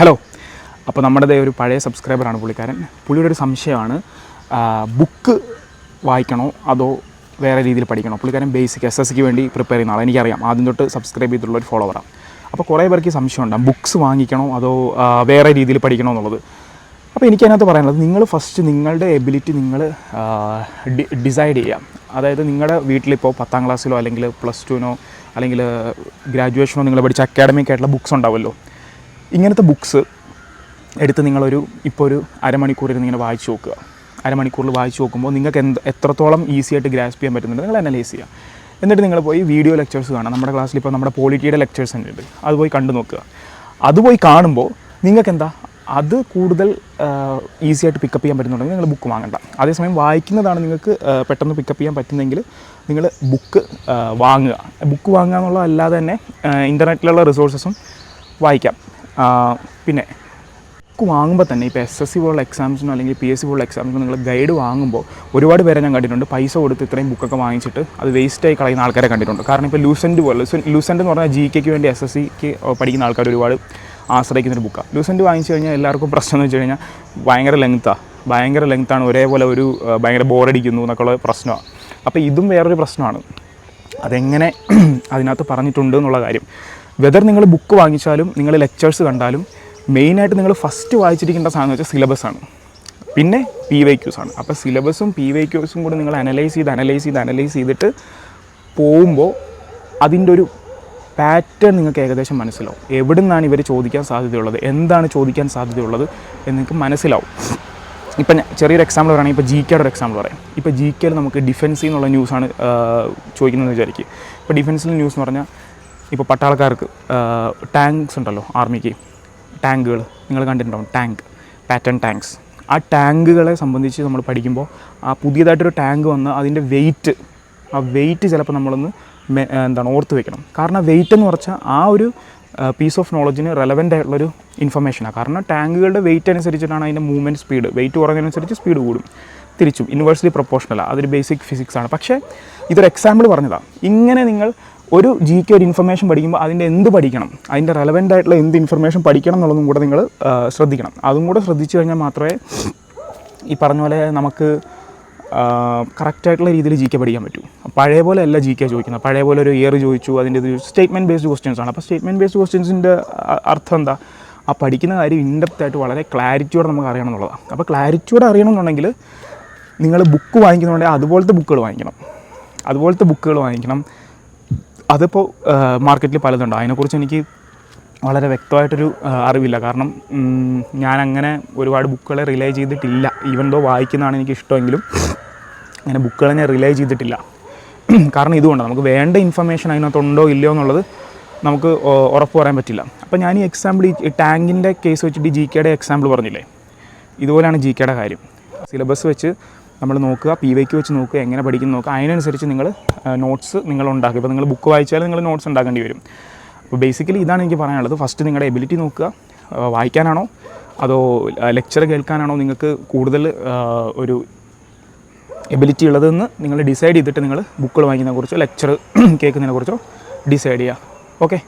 Hello അപ്പോൾ നമ്മുടെ ഒരു പഴയ സബ്സ്ക്രൈബറാണ് പുള്ളിക്കാരൻ. പുള്ളിയുടെ ഒരു സംശയമാണ് ബുക്ക് വായിക്കണോ അതോ വേറെ രീതിയിൽ പഠിക്കണോ? പുള്ളിക്കാരൻ ബേസിക് എസ് എസ് വേണ്ടി പ്രിപ്പയർ ചെയ്യുന്ന ആളാണ്. എനിക്കറിയാം. ആദ്യം തൊട്ട് സബ്സ്ക്രൈബ് ചെയ്തിട്ടുള്ള ഒരു ഫോളോവറാണ് അപ്പോൾ കുറേ പേർക്ക് സംശയമുണ്ടാകും ബുക്സ് വാങ്ങിക്കണോ അതോ വേറെ രീതിയിൽ പഠിക്കണോ എന്നുള്ളത്. അപ്പോൾ എനിക്ക് അതിനകത്ത് പറയാനുള്ളത് നിങ്ങൾ ഫസ്റ്റ് നിങ്ങളുടെ എബിലിറ്റി നിങ്ങൾ ഡിസൈഡ് ചെയ്യാം അതായത് നിങ്ങളുടെ വീട്ടിലിപ്പോൾ പത്താം ക്ലാസ്സിലോ അല്ലെങ്കിൽ പ്ലസ് ടുവിനോ അല്ലെങ്കിൽ ഗ്രാജുവേഷനോ നിങ്ങൾ പഠിച്ച അക്കാഡമിക് ആയിട്ടുള്ള ബുക്സ് ഉണ്ടാവുമല്ലോ. ഇങ്ങനത്തെ ബുക്ക്സ് എടുത്ത് നിങ്ങളൊരു ഇപ്പോൾ ഒരു അരമണിക്കൂർ ഇരുന്ന് ഇങ്ങനെ വായിച്ചു നോക്കുക. അരമണിക്കൂറിൽ വായിച്ചു നോക്കുമ്പോൾ നിങ്ങൾക്ക് എന്ത് എത്രത്തോളം ഈസി ആയിട്ട് ഗ്രാസ്പ് ചെയ്യാൻ പറ്റുന്നുണ്ട് നിങ്ങൾ അനലൈസ് ചെയ്യുക. എന്നിട്ട് നിങ്ങൾ പോയി വീഡിയോ ലെക്ചേഴ്സ് കാണാം. നമ്മുടെ ക്ലാസ്സിൽ ഇപ്പോൾ നമ്മുടെ പോളിറ്റിയുടെ ലെക്ചേഴ്സ് ഉണ്ട് അത് പോയി കണ്ടു നോക്കുക. അത് പോയി കാണുമ്പോൾ നിങ്ങൾക്ക് എന്താ അത് കൂടുതൽ ഈസി ആയിട്ട് പിക്കപ്പ് ചെയ്യാൻ പറ്റുന്നുണ്ടെങ്കിൽ നിങ്ങൾ ബുക്ക് വാങ്ങണ്ട. അതേസമയം വായിക്കുന്നതാണ് നിങ്ങൾക്ക് പെട്ടെന്ന് പിക്കപ്പ് ചെയ്യാൻ പറ്റുന്നെങ്കിൽ നിങ്ങൾ ബുക്ക് വാങ്ങുക. ബുക്ക് വാങ്ങുക എന്നുള്ളതല്ലാതെ തന്നെ ഇന്റർനെറ്റിലുള്ള റിസോഴ്സസും വായിക്കാം. പിന്നെ ബുക്ക് വാങ്ങുമ്പോൾ തന്നെ ഇപ്പോൾ എസ് എസ് സി പോലുള്ള എക്സാംസിനോ അല്ലെങ്കിൽ പി എസ് സി പോലുള്ള എക്സാംസിനോ നിങ്ങൾ ഗൈഡ് വാങ്ങുമ്പോൾ ഒരുപാട് പേരെ ഞാൻ കണ്ടിട്ടുണ്ട്. പൈസ കൊടുത്ത് ഇത്രയും ബുക്കൊക്കെ വാങ്ങിച്ചിട്ട് അത് വേസ്റ്റായി കളയുന്ന ആൾക്കാരെ കണ്ടിട്ടുണ്ട്. കാരണം ഇപ്പോൾ ലൂസന്റ് പോലെ ലൂസന്റ് എന്ന് പറഞ്ഞാൽ ജി കെക്ക് വേണ്ടി എസ് എസ് സിക്ക് പഠിക്കുന്ന ആൾക്കാർ ഒരുപാട് ആശ്രയിക്കുന്ന ഒരു ബുക്കാണ് ലൂസന്റ് വാങ്ങിച്ചു കഴിഞ്ഞാൽ എല്ലാവർക്കും പ്രശ്നം എന്ന് വെച്ച് കഴിഞ്ഞാൽ ഭയങ്കര ലെങ്ത്താണ് ഭയങ്കര ലെങ്ത്താണ് ഒരേപോലെ ഒരു ഭയങ്കര ബോറടിക്കുന്നു എന്നൊക്കെയുള്ള പ്രശ്നമാണ് അപ്പോൾ ഇതും വേറൊരു പ്രശ്നമാണ്. അതെങ്ങനെ അതിനകത്ത് പറഞ്ഞിട്ടുണ്ട് എന്നുള്ള കാര്യം. വെതർ നിങ്ങൾ ബുക്ക് വാങ്ങിച്ചാലും നിങ്ങൾ ലെക്ചേഴ്സ് കണ്ടാലും മെയിനായിട്ട് നിങ്ങൾ ഫസ്റ്റ് വായിച്ചിരിക്കേണ്ട സാധനം വെച്ചാൽ സിലബസ് ആണ്. പിന്നെ പി വൈ ക്യൂസ് ആണ്. അപ്പോൾ സിലബസും പി വൈ ക്യൂസും കൂടെ നിങ്ങൾ അനലൈസ് ചെയ്ത് അനലൈസ് ചെയ്ത് അനലൈസ് ചെയ്തിട്ട് പോകുമ്പോൾ അതിന്റെ ഒരു പാറ്റേൺ നിങ്ങൾക്ക് ഏകദേശം മനസ്സിലാവും. എവിടെ നിന്നാണ് ഇവർ ചോദിക്കാൻ സാധ്യതയുള്ളത് എന്താണ് ചോദിക്കാൻ സാധ്യതയുള്ളത് എന്ന് നിങ്ങൾക്ക് മനസ്സിലാവും. ഇപ്പം ചെറിയൊരു എക്സാമ്പിൾ പറയുകയാണെങ്കിൽ ഇപ്പോൾ ജി കെയുടെ ഒരു എക്സാമ്പിൾ പറയാം. ഇപ്പോൾ ജി കെയിൽ നമുക്ക് ഡിഫൻസിൽ നിന്നുള്ള ന്യൂസാണ് ചോദിക്കുന്നതെന്ന് വിചാരിക്കും. ഇപ്പോൾ ഡിഫൻസിൽ ന്യൂസ് എന്ന് പറഞ്ഞാൽ ഇപ്പോൾ പട്ടാളക്കാർക്ക് ടാങ്ക്സ് ഉണ്ടല്ലോ ആർമിക്ക് ടാങ്കുകൾ നിങ്ങൾ കണ്ടിട്ടുണ്ടാവും ടാങ്ക് പാറ്റേൺ ടാങ്ക്സ് ആ ടാങ്കുകളെ സംബന്ധിച്ച് നമ്മൾ പഠിക്കുമ്പോൾ ആ പുതിയതായിട്ടൊരു ടാങ്ക് വന്ന് അതിന്റെ വെയിറ്റ് ആ വെയിറ്റ് ചിലപ്പോൾ നമ്മളൊന്ന് എന്താണ് ഓർത്ത് വെക്കണം. കാരണം വെയിറ്റ് എന്ന് പറഞ്ഞാൽ ആ ഒരു പീസ് ഓഫ് നോളജിന് റെലവന്റ് ആയിട്ടുള്ളൊരു ഇൻഫർമേഷനാണ് കാരണം ടാങ്കുകളുടെ വെയിറ്റ് അനുസരിച്ചിട്ടാണ് അതിന്റെ മൂവ്മെന്റ് സ്പീഡ് വെയിറ്റ് കുറഞ്ഞതിനനുസരിച്ച് സ്പീഡ് കൂടും. തിരിച്ചും. ഇൻവേഴ്സ്ലി പ്രൊപ്പോർഷണലാണ് അതൊരു ബേസിക് ഫിസിക്സ് ആണ്. പക്ഷേ ഇതൊരു എക്സാമ്പിൾ പറഞ്ഞതാണ് ഇങ്ങനെ നിങ്ങൾ ഒരു ജി കെ ഒരു ഇൻഫർമേഷൻ പഠിക്കുമ്പോൾ അതിന്റെ എന്ത് പഠിക്കണം? അതിന്റെ റെലവന്റ് ആയിട്ടുള്ള എന്ത് ഇൻഫർമേഷൻ പഠിക്കണം എന്നുള്ളതും കൂടെ നിങ്ങൾ ശ്രദ്ധിക്കണം. അതും കൂടെ ശ്രദ്ധിച്ചു കഴിഞ്ഞാൽ മാത്രമേ ഈ പറഞ്ഞ പോലെ നമുക്ക് കറക്റ്റായിട്ടുള്ള രീതിയിൽ ജി കെ പഠിക്കാൻ പറ്റൂ. പഴയ പോലെ അല്ല ജി കെ ചോദിക്കുന്നത്. പഴയ പോലെ ഒരു ഇയർ ചോദിച്ചു അതിന്റെ ഇത് സ്റ്റേറ്റ്മെന്റ് ബേസ്ഡ് ക്വസ്റ്റ്യൻസ് ആണ്. അപ്പോൾ സ്റ്റേറ്റ്മെന്റ് ബേസ്ഡ് ക്വസ്റ്റ്യൻസിന്റെ അർത്ഥം എന്താ? ആ പഠിക്കുന്ന കാര്യം ഇൻഡെപ്ത് ആയിട്ട് വളരെ ക്ലാരിറ്റിയോടെ നമുക്ക് അറിയണം എന്നുള്ളതാണ് അപ്പോൾ ക്ലാരിറ്റിയോടെ അറിയണമെന്നുണ്ടെങ്കിൽ നിങ്ങൾ ബുക്ക് വാങ്ങിക്കുന്നുണ്ടെങ്കിൽ അതുപോലത്തെ ബുക്കുകൾ വാങ്ങിക്കണം. അതുപോലത്തെ ബുക്കുകൾ വാങ്ങിക്കണം. അതിപ്പോൾ മാർക്കറ്റിൽ പലതുണ്ട്. അതിനെക്കുറിച്ച് എനിക്ക് വളരെ വ്യക്തമായിട്ടൊരു അറിവില്ല. കാരണം ഞാനങ്ങനെ ഒരുപാട് ബുക്കുകളെ റിലേ ചെയ്തിട്ടില്ല. ഈവൻ ദോ വായിക്കുന്നതാണ് എനിക്ക് ഇഷ്ടമെങ്കിലും അങ്ങനെ ബുക്കുകളെ ഞാൻ റിലേ ചെയ്തിട്ടില്ല. കാരണം ഇതുകൊണ്ട് നമുക്ക് വേണ്ട ഇൻഫർമേഷൻ അതിനകത്തുണ്ടോ ഇല്ലയോ എന്നുള്ളത് നമുക്ക് ഉറപ്പ് പറയാൻ പറ്റില്ല. അപ്പോൾ ഞാൻ ഈ എക്സാമ്പിൾ ഈ ടാങ്കിന്റെ കേസ് വെച്ചിട്ട് ജി കെയുടെ എക്സാമ്പിൾ പറഞ്ഞില്ലേ? ഇതുപോലെയാണ് ജി കെയുടെ കാര്യം. സിലബസ് വെച്ച് നമ്മൾ നോക്കുക പി വൈക്ക് വെച്ച് നോക്കുക എങ്ങനെ പഠിക്കുന്നു നോക്കുക അതിനനുസരിച്ച് നിങ്ങൾ നോട്ട്സ് നിങ്ങൾ ഉണ്ടാക്കുക. ഇപ്പോൾ നിങ്ങൾ ബുക്ക് വായിച്ചാൽ നിങ്ങൾ നോട്ട്സ് ഉണ്ടാക്കേണ്ടി വരും. അപ്പോൾ ബേസിക്കലി ഇതാണ് എനിക്ക് പറയാനുള്ളത്. ഫസ്റ്റ് നിങ്ങളുടെ എബിലിറ്റി നോക്കുക. വായിക്കാനാണോ? അതോ ലെക്ചർ കേൾക്കാനാണോ നിങ്ങൾക്ക് കൂടുതൽ ഒരു എബിലിറ്റി ഉള്ളതെന്ന് നിങ്ങൾ ഡിസൈഡ് ചെയ്തിട്ട് നിങ്ങൾ ബുക്കുകൾ വാങ്ങിക്കുന്നതിനെ കുറിച്ചോ ലെക്ചർ കേൾക്കുന്നതിനെ കുറിച്ചോ ഡിസൈഡ് ചെയ്യുക. ഓക്കെ